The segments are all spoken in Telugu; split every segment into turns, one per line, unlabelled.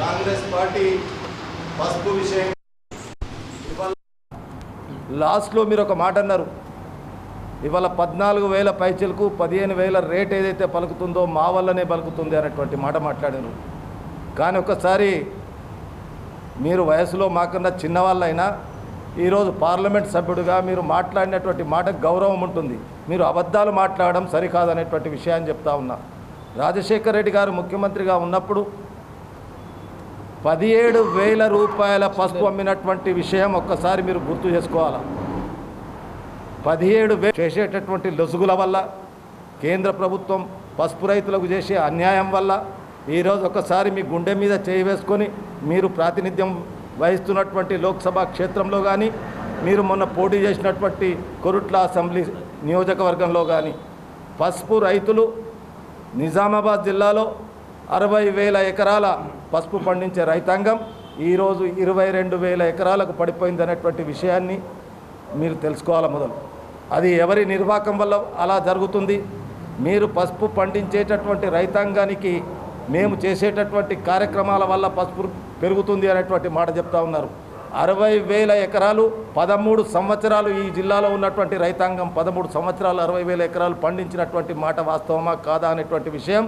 కాంగ్రెస్ పార్టీ పసుపు విషయం. లాస్ట్లో మీరు ఒక మాట అన్నారు. ఇవాళ పద్నాలుగు వేల పైచలకు పదిహేను వేల రేట్ ఏదైతే పలుకుతుందో మా వల్లనే పలుకుతుంది అనేటువంటి మాట మాట్లాడారు. కానీ ఒకసారి మీరు వయసులో మాకన్నా చిన్నవాళ్ళైనా ఈరోజు పార్లమెంట్ సభ్యుడిగా మీరు మాట్లాడినటువంటి మాట గౌరవం ఉంటుంది. మీరు అబద్ధాలు మాట్లాడడం సరికాదనేటువంటి విషయాన్ని చెప్తా ఉన్నా. రాజశేఖర రెడ్డి గారు ముఖ్యమంత్రిగా ఉన్నప్పుడు పదిహేడు వేల రూపాయల పసుపు అమ్మినటువంటి విషయం ఒక్కసారి మీరు గుర్తు చేసుకోవాలా? పదిహేడు వే చేసేటటువంటి లొసుగుల వల్ల కేంద్ర ప్రభుత్వం పసుపు రైతులకు చేసే అన్యాయం వల్ల ఈరోజు ఒకసారి మీ గుండె మీద చేయి వేసుకొని మీరు ప్రాతినిధ్యం వహిస్తున్నటువంటి లోక్సభ క్షేత్రంలో కానీ మీరు మొన్న పోటీ చేసినటువంటి కొరుట్ల అసెంబ్లీ నియోజకవర్గంలో కానీ పసుపు రైతులు నిజామాబాద్ జిల్లాలో అరవై వేల ఎకరాల పసుపు పండించే రైతాంగం ఈరోజు ఇరవై రెండు వేల ఎకరాలకు పడిపోయింది అనేటువంటి విషయాన్ని మీరు తెలుసుకోవాలి మొదలు? అది ఎవరి నిర్వాహకం వల్ల అలా జరుగుతుంది? మీరు పసుపు పండించేటటువంటి రైతాంగానికి మేము చేసేటటువంటి కార్యక్రమాల వల్ల పసుపు పెరుగుతుంది అనేటువంటి మాట చెప్తా ఉన్నారు. అరవై వేల ఎకరాలు పదమూడు సంవత్సరాలు ఈ జిల్లాలో ఉన్నటువంటి రైతాంగం పదమూడు సంవత్సరాలు అరవై వేల ఎకరాలు పండించినటువంటి మాట వాస్తవమా కాదా అనేటువంటి విషయం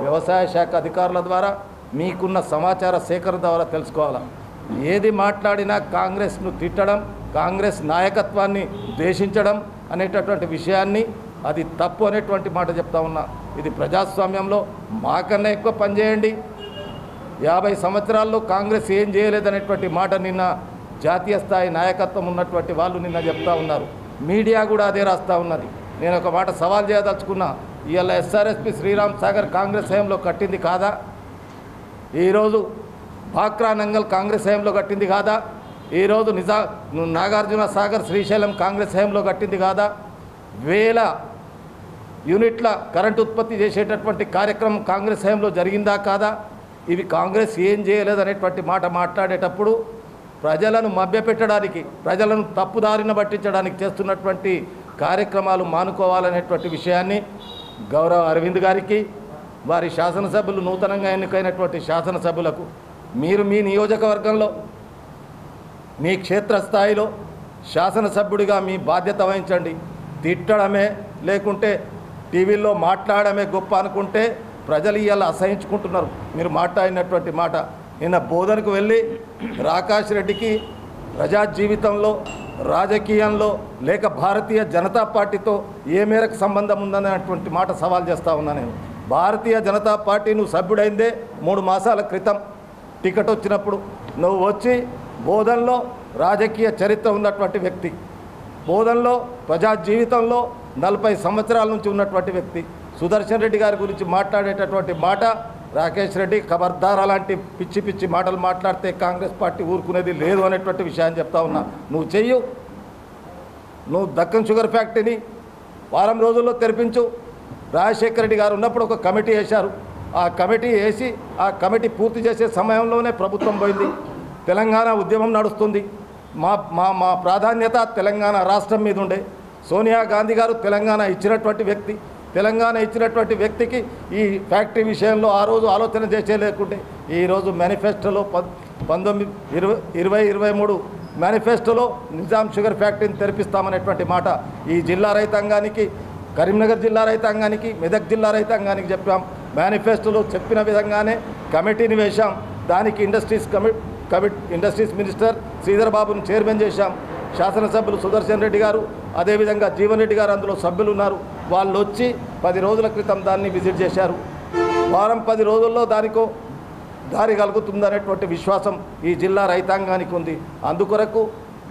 వ్యవసాయ శాఖ అధికారుల ద్వారా మీకున్న సమాచార సేకరణ ద్వారా తెలుసుకోవాలి? ఏది మాట్లాడినా కాంగ్రెస్ను తిట్టడం కాంగ్రెస్ నాయకత్వాన్ని ద్వేషించడం అనేటటువంటి విషయాన్ని అది తప్పు అనేటువంటి మాట చెప్తా ఉన్నా. ఇది ప్రజాస్వామ్యంలో మాకన్నా ఎక్కువ పనిచేయండి యాభై సంవత్సరాల్లో కాంగ్రెస్ ఏం చేయలేదనేటువంటి మాట నిన్న జాతీయ స్థాయి నాయకత్వం ఉన్నటువంటి వాళ్ళు నిన్న చెప్తా ఉన్నారు. మీడియా కూడా అదే రాస్తూ ఉన్నది. నేను ఒక మాట సవాల్ చేయదలుచుకున్నా. ఇవాళ ఎస్ఆర్ఎస్పి శ్రీరామ్ సాగర్ కాంగ్రెస్ హయాంలో కట్టింది కాదా? ఈరోజు బాక్రా నంగల్ కాంగ్రెస్ హయాంలో కట్టింది కాదా? ఈరోజు నిజా నాగార్జున సాగర్ శ్రీశైలం కాంగ్రెస్ హయాంలో కట్టింది కాదా? వేల యూనిట్ల కరెంట్ ఉత్పత్తి చేసేటటువంటి కార్యక్రమం కాంగ్రెస్ హయాంలో జరిగిందా కాదా? ఇవి కాంగ్రెస్ ఏం చేయలేదనేటువంటి మాట మాట్లాడేటప్పుడు ప్రజలను మభ్యపెట్టడానికి ప్రజలను తప్పుదారిన పట్టించడానికి చేస్తున్నటువంటి కార్యక్రమాలు మానుకోవాలనేటువంటి విషయాన్ని గౌరవ అరవింద్ గారికి వారి శాసనసభ్యులు నూతనంగా ఎన్నికైనటువంటి శాసనసభ్యులకు మీరు మీ నియోజకవర్గంలో మీ క్షేత్రస్థాయిలో శాసనసభ్యుడిగా మీ బాధ్యత వహించండి. తిట్టడమే లేకుంటే టీవీల్లో మాట్లాడమే గొప్ప అనుకుంటే ప్రజలు ఇవాళ అసహించుకుంటున్నారు. మీరు మాట్లాడినటువంటి మాట నిన్న బోధనకు వెళ్ళి రాకాష్ రెడ్డికి ప్రజా జీవితంలో రాజకీయంలో లేక భారతీయ జనతా పార్టీతో ఏ మేరకు సంబంధం ఉందనేటువంటి మాట సవాల్ చేస్తూ ఉన్నా నేను. భారతీయ జనతా పార్టీ నువ్వు సభ్యుడైందే మూడు మాసాల క్రితం. టికెట్ వచ్చినప్పుడు నువ్వు వచ్చి బోధనలో రాజకీయ చరిత్ర ఉన్నటువంటి వ్యక్తి. బోధనలో ప్రజా జీవితంలో నలభై సంవత్సరాల నుంచి ఉన్నటువంటి వ్యక్తి. సుదర్శన్ రెడ్డి గారి గురించి మాట్లాడేటటువంటి మాట రాకేష్ రెడ్డి ఖబర్దార్ అలాంటి పిచ్చి పిచ్చి మాటలు మాట్లాడితే కాంగ్రెస్ పార్టీ ఊరుకునేది లేదు అనేటువంటి విషయాన్ని చెప్తా ఉన్నా. నువ్వు చెయ్యు. నువ్వు దక్కన్ షుగర్ ఫ్యాక్టరీని వారం రోజుల్లో తెరిపించు. రాజశేఖర రెడ్డి గారు ఉన్నప్పుడు ఒక కమిటీ వేశారు. ఆ కమిటీ వేసి ఆ కమిటీ పూర్తి చేసే సమయంలోనే ప్రభుత్వం పోయింది. తెలంగాణ ఉద్యమం నడుస్తుంది. మా మా మా ప్రాధాన్యత తెలంగాణ రాష్ట్రం మీద ఉండే. సోనియా గాంధీ గారు తెలంగాణ ఇచ్చినటువంటి వ్యక్తి. తెలంగాణ ఇచ్చినటువంటి వ్యక్తికి ఈ ఫ్యాక్టరీ విషయంలో ఆ రోజు ఆలోచన చేసే లేకుంటే ఈరోజు మేనిఫెస్టోలో పంతొమ్మిది ఇరవై ఇరవై ఇరవై మూడు మేనిఫెస్టోలో నిజాం షుగర్ ఫ్యాక్టరీని తెరిపిస్తామనేటువంటి మాట ఈ జిల్లా రైతాంగానికి కరీంనగర్ జిల్లా రైతాంగానికి మెదక్ జిల్లా రైతాంగానికి చెప్పాం. మేనిఫెస్టోలో చెప్పిన విధంగానే కమిటీని వేశాం. దానికి ఇండస్ట్రీస్ కమి కమిట్ ఇండస్ట్రీస్ మినిస్టర్ శ్రీధర్ బాబును చైర్మన్ చేశాం. శాసనసభ్యులు సుదర్శన్ రెడ్డి గారు అదేవిధంగా జీవన్ రెడ్డి గారు అందులో సభ్యులు ఉన్నారు వాళ్ళు వచ్చి పది రోజుల క్రితం దాన్ని విజిట్ చేశారు. వారం పది రోజుల్లో దానికో దారి కలుగుతుందనేటువంటి విశ్వాసం ఈ జిల్లా రైతాంగానికి ఉంది. అందుకొరకు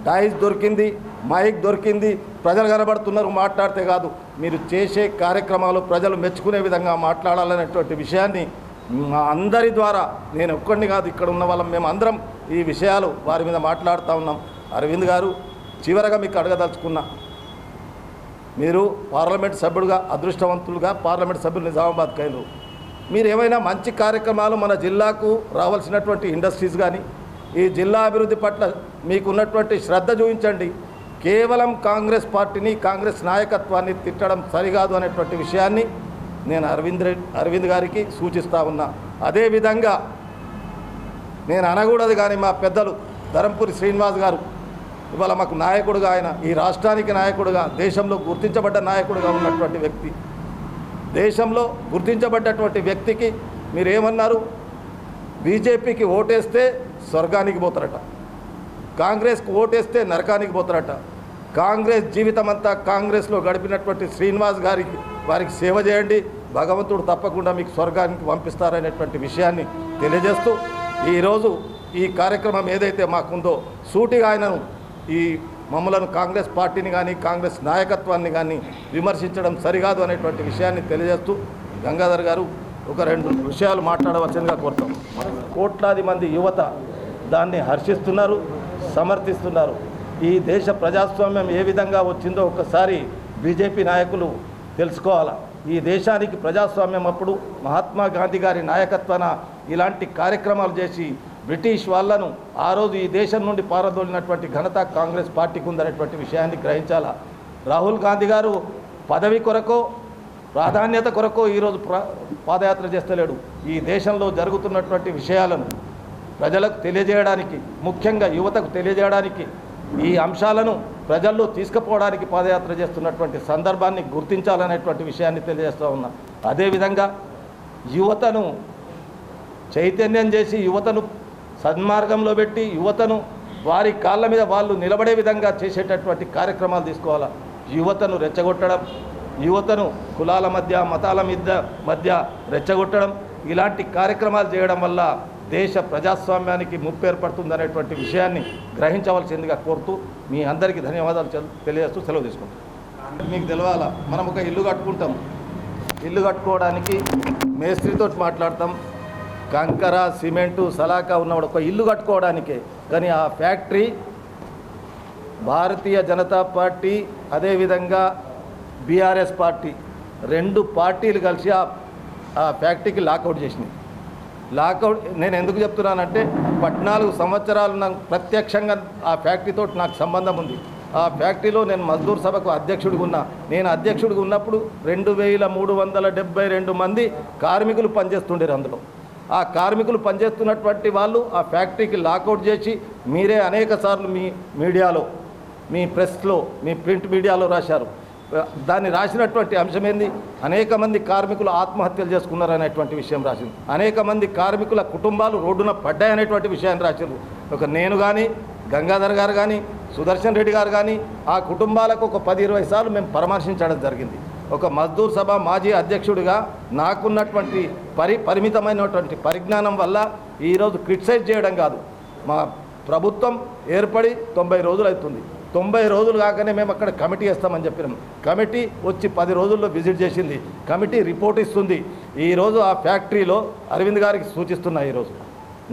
డైస్ దొరికింది మైక్ దొరికింది ప్రజలు కనబడుతున్నారు మాట్లాడితే కాదు. మీరు చేసే కార్యక్రమాలు ప్రజలు మెచ్చుకునే విధంగా మాట్లాడాలనేటువంటి విషయాన్ని మా అందరి ద్వారా నేను ఒక్కడిని కాదు ఇక్కడ ఉన్న వాళ్ళం మేము అందరం ఈ విషయాలు వారి మీద మాట్లాడుతూ ఉన్నాం. అరవింద్ గారు చివరగా మీకు అడగదలుచుకున్నా మీరు పార్లమెంట్ సభ్యుడుగా అదృష్టవంతులుగా పార్లమెంట్ సభ్యులు నిజామాబాద్ కైలు. మీరు ఏమైనా మంచి కార్యక్రమాలు మన జిల్లాకు రావాల్సినటువంటి ఇండస్ట్రీస్ కానీ ఈ జిల్లా అభివృద్ధి పట్ల మీకున్నటువంటి శ్రద్ధ చూపించండి. కేవలం కాంగ్రెస్ పార్టీని కాంగ్రెస్ నాయకత్వాన్ని తిట్టడం సరికాదు అనేటువంటి విషయాన్ని నేను అరవింద్ అరవింద్ గారికి సూచిస్తూ ఉన్నా. అదేవిధంగా నేను అనకూడదు కానీ మా పెద్దలు ధరంపూరి శ్రీనివాస్ గారు ఇవాళ మాకు నాయకుడుగా ఆయన ఈ రాష్ట్రానికి నాయకుడుగా దేశంలో గుర్తించబడ్డ నాయకుడుగా ఉన్నటువంటి వ్యక్తి. దేశంలో గుర్తించబడ్డటువంటి వ్యక్తికి మీరేమన్నారు? బీజేపీకి ఓటేస్తే స్వర్గానికి పోతారట. కాంగ్రెస్కి ఓటేస్తే నరకానికి పోతారట. కాంగ్రెస్ జీవితం అంతా కాంగ్రెస్లో గడిపినటువంటి శ్రీనివాస్ గారికి వారికి సేవ చేయండి. భగవంతుడు తప్పకుండా మీకు స్వర్గానికి పంపిస్తారనేటువంటి విషయాన్ని తెలియజేస్తూ ఈరోజు ఈ కార్యక్రమం ఏదైతే మాకుందో సూటిగా ఆయనను ఈ మమ్మలను కాంగ్రెస్ పార్టీని కానీ కాంగ్రెస్ నాయకత్వాన్ని కానీ విమర్శించడం సరికాదు అనేటువంటి విషయాన్ని తెలియజేస్తూ గంగాధర్ గారు ఒక రెండు విషయాలు మాట్లాడవలసిందిగా కోరుతాం. కోట్లాది మంది యువత దాన్ని హర్షిస్తున్నారు సమర్థిస్తున్నారు. ఈ దేశ ప్రజాస్వామ్యం ఏ విధంగా వచ్చిందో ఒకసారి బీజేపీ నాయకులు తెలుసుకోవాలా? ఈ దేశానికి ప్రజాస్వామ్యం అప్పుడు మహాత్మా గాంధీ గారి నాయకత్వాన ఇలాంటి కార్యక్రమాలు చేసి బ్రిటిష్ వాళ్ళను ఆ రోజు ఈ దేశం నుండి పారదోలినటువంటి ఘనత కాంగ్రెస్ పార్టీకి ఉందనేటువంటి విషయాన్ని గ్రహించాలా? రాహుల్ గాంధీ గారు పదవి కొరకో ప్రాధాన్యత కొరకో ఈరోజు పాదయాత్ర చేస్తలేడు. ఈ దేశంలో జరుగుతున్నటువంటి విషయాలను ప్రజలకు తెలియజేయడానికి ముఖ్యంగా యువతకు తెలియజేయడానికి ఈ అంశాలను ప్రజల్లో తీసుకుపోవడానికి పాదయాత్ర చేస్తున్నటువంటి సందర్భాన్ని గుర్తించాలనేటువంటి విషయాన్ని తెలియజేస్తూ ఉన్నా. అదేవిధంగా యువతను చైతన్యం చేసి యువతను సన్మార్గంలో పెట్టి యువతను వారి కాళ్ళ మీద వాళ్ళు నిలబడే విధంగా చేసేటటువంటి కార్యక్రమాలు తీసుకోవాలా? యువతను రెచ్చగొట్టడం యువతను కులాల మధ్య మతాల మీద మధ్య రెచ్చగొట్టడం ఇలాంటి కార్యక్రమాలు చేయడం వల్ల దేశ ప్రజాస్వామ్యానికి ముప్పు ఏర్పడుతుందనేటువంటి విషయాన్ని గ్రహించవలసిందిగా కోరుతూ మీ అందరికీ ధన్యవాదాలు తెలియజేస్తూ సెలవు తీసుకుంటాం మీకు తెలవాలా? మనం ఒక ఇల్లు కట్టుకుంటాం. ఇల్లు కట్టుకోవడానికి మేస్త్రితో మాట్లాడతాం. కంకర సిమెంటు సలాకా ఉన్నవాడు ఒక ఇల్లు కట్టుకోవడానికే. కానీ ఆ ఫ్యాక్టరీ భారతీయ జనతా పార్టీ అదేవిధంగా బీఆర్ఎస్ పార్టీ రెండు పార్టీలు కలిసి ఆ ఆ ఫ్యాక్టరీకి లాకౌట్ చేసినాయి లాకౌట్ నేను ఎందుకు చెప్తున్నానంటే పద్నాలుగు సంవత్సరాలు నాకు ప్రత్యక్షంగా ఆ ఫ్యాక్టరీతో నాకు సంబంధం ఉంది. ఆ ఫ్యాక్టరీలో నేను మజ్దూర్ సభకు అధ్యక్షుడిగా ఉన్నా. నేను అధ్యక్షుడిగా ఉన్నప్పుడు రెండు వేల మూడు వందల డెబ్బై రెండు మంది కార్మికులు పనిచేస్తుండేరు అందులో. ఆ కార్మికులు పనిచేస్తున్నటువంటి వాళ్ళు ఆ ఫ్యాక్టరీకి లాకౌట్ చేసి మీరే అనేక సార్లు మీ మీడియాలో మీ ప్రెస్లో మీ ప్రింట్ మీడియాలో రాశారు. దాన్ని రాసినటువంటి అంశం ఏంది? అనేక మంది కార్మికులు ఆత్మహత్యలు చేసుకున్నారు అనేటువంటి విషయం రాసింది. అనేక మంది కార్మికుల కుటుంబాలు రోడ్డున పడ్డాయనేటువంటి విషయాన్ని రాశారు ఒక నేను కానీ గంగాధర్ గారు కానీ సుదర్శన్ రెడ్డి గారు కానీ ఆ కుటుంబాలకు ఒక పది ఇరవై సార్లు మేము పరామర్శించడం జరిగింది. ఒక మజ్దూర్ సభ మాజీ అధ్యక్షుడిగా నాకున్నటువంటి పరి పరిమితమైనటువంటి పరిజ్ఞానం వల్ల ఈరోజు క్రిటిసైజ్ చేయడం కాదు. మా ప్రభుత్వం ఏర్పడి తొంభై రోజులు అవుతుంది. తొంభై రోజులు కాకనే మేము అక్కడ కమిటీ వేస్తామని చెప్పినాం. కమిటీ వచ్చి పది రోజుల్లో విజిట్ చేసింది. కమిటీ రిపోర్ట్ ఇస్తుంది. ఈరోజు ఆ ఫ్యాక్టరీలో అరవింద్ గారికి సూచిస్తున్నా ఈరోజు.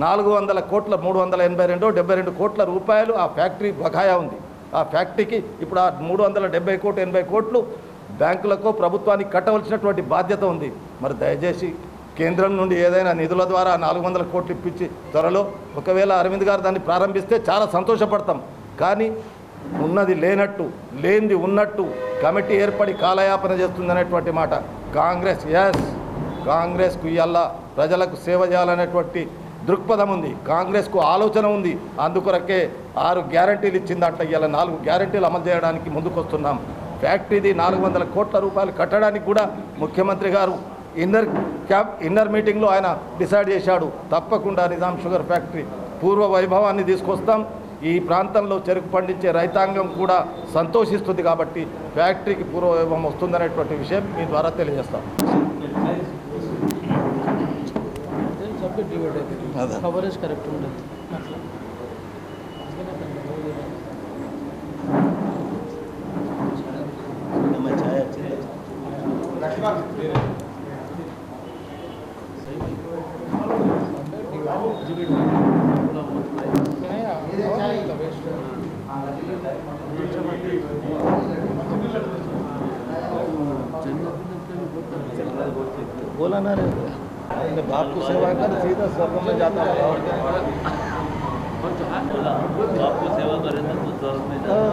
నాలుగు వందల కోట్ల మూడు వందల ఎనభై రెండు డెబ్బై రెండు కోట్ల రూపాయలు ఆ ఫ్యాక్టరీ బకాయా ఉంది. ఆ ఫ్యాక్టరీకి ఇప్పుడు ఆ మూడు వందల డెబ్బై కోట్లు ఎనభై కోట్లు బ్యాంకులకు ప్రభుత్వానికి కట్టవలసినటువంటి బాధ్యత ఉంది. మరి దయచేసి కేంద్రం నుండి ఏదైనా నిధుల ద్వారా నాలుగు వందల కోట్లు ఇప్పించి త్వరలో ఒకవేళ అరవింద్ గారు దాన్ని ప్రారంభిస్తే చాలా సంతోషపడతాం. కానీ ఉన్నది లేనట్టు లేనిది ఉన్నట్టు కమిటీ ఏర్పడి కాలయాపన చేస్తుందనేటువంటి మాట కాంగ్రెస్ ఎస్ కాంగ్రెస్కు ఇవాళ ప్రజలకు సేవ చేయాలనేటువంటి దృక్పథం ఉంది. కాంగ్రెస్కు ఆలోచన ఉంది. అందుకొరకే ఆరు గ్యారంటీలు ఇచ్చిందంట. ఇలా నాలుగు గ్యారంటీలు అమలు చేయడానికి ముందుకొస్తున్నాం. ఫ్యాక్టరీది నాలుగు వందల కోట్ల రూపాయలు కట్టడానికి కూడా ముఖ్యమంత్రి గారు ఇన్నర్ క్యాబ్ ఇన్నర్ మీటింగ్లో ఆయన డిసైడ్ చేశాడు. తప్పకుండా నిజాం షుగర్ ఫ్యాక్టరీ పూర్వ వైభవాన్ని తీసుకొస్తాం. ఈ ప్రాంతంలో చెరుకు పండించే రైతాంగం కూడా సంతోషిస్తుంది కాబట్టి ఫ్యాక్టరీకి పూర్వ వైభవం వస్తుందనేటువంటి విషయం మీ ద్వారా తెలియజేస్తాం.
కవరేజ్ కరెక్ట్ ఉండదు.
बोला ना रे। अपने बाप को सेवा कर सीधा स्वर्ग में जाता है।
आपको सेवा करें तो स्वर्ग में
हाँ,